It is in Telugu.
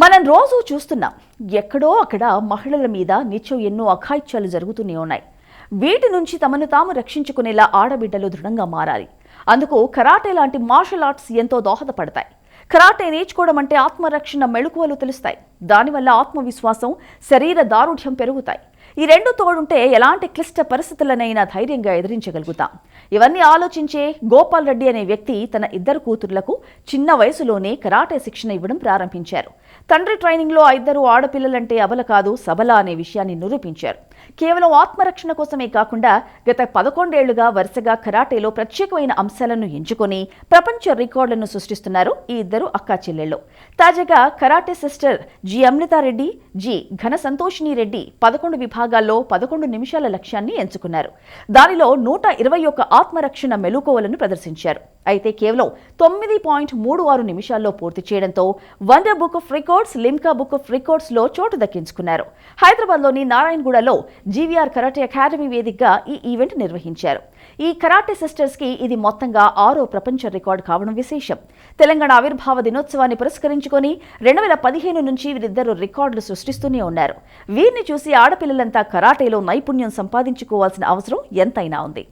మనం రోజు చూస్తున్నాం ఎక్కడో అక్కడ మహిళల మీద నిత్యం ఎన్నో అఘాయిత్యాలు జరుగుతూనే ఉన్నాయి. వీటి నుంచి తమను తాము రక్షించుకునేలా ఆడబిడ్డలు దృఢంగా మారాలి. అందుకు కరాటే లాంటి మార్షల్ ఆర్ట్స్ ఎంతో దోహదపడతాయి. కరాటే నేర్చుకోవడం అంటే ఆత్మరక్షణ మెళుకువలు తెలుస్తాయి. దానివల్ల ఆత్మవిశ్వాసం శరీర దారుఢ్యం పెరుగుతాయి. ఈ రెండు తోడుంటే ఎలాంటి క్లిష్ట పరిస్థితులనైనా ధైర్యంగా ఎదిరించగలుగుతాం. ఇవన్నీ ఆలోచించే గోపాల్ రెడ్డి అనే వ్యక్తి తన ఇద్దరు కూతుర్లకు చిన్న వయసులోనే కరాటే శిక్షణ ఇవ్వడం ప్రారంభించారు. తండ్రి ట్రైనింగ్లో ఆ ఇద్దరు ఆడపిల్లలంటే అబల కాదు సబల అనే విషయాన్ని నిరూపించారు. కేవలం ఆత్మరక్షణ కోసమే కాకుండా గత పదకొండేళ్ళుగా వరుసగా కరాటేలో ప్రత్యేకమైన అంశాలను ఎంచుకొని ప్రపంచ రికార్డులను సృష్టిస్తున్నారు ఈ ఇద్దరు అక్కా చెల్లెళ్ళు. తాజాగా karate sister G. Amrutha Reddy G. Ghana Santoshini Reddy పదకొండు విభాగాల్లో పదకొండు నిమిషాల లక్ష్యాన్ని ఎంచుకున్నారు. దానిలో నూట ఇరవై ఒక్క ఆత్మరక్షణ మెలుకోవలను ప్రదర్శించారు. అయితే కేవలం తొమ్మిది పాయింట్ మూడు ఆరు నిమిషాల్లో పూర్తి చేయడంతో wonder book of records Limca book of రికార్డ్స్లో చోటు దక్కించుకున్నారు. హైదరాబాద్లోని నారాయణగూడలో జీవీఆర్ కరాటే అకాడమీ వేదికగా ఈ ఈవెంట్ నిర్వహించారు. ఈ కరాటే సిస్టర్స్కి ఇది మొత్తంగా ఆరో ప్రపంచ రికార్డు కావడం విశేషం. తెలంగాణ ఆవిర్భావ దినోత్సవాన్ని పురస్కరించుకొని రెండు వేల పదిహేను నుంచి వీరిద్దరు రికార్డులు సృష్టిస్తూనే ఉన్నారు. వీరిని చూసి ఆడపిల్లలంతా కరాటేలో నైపుణ్యం సంపాదించుకోవాల్సిన అవసరం ఎంతైనా ఉంది.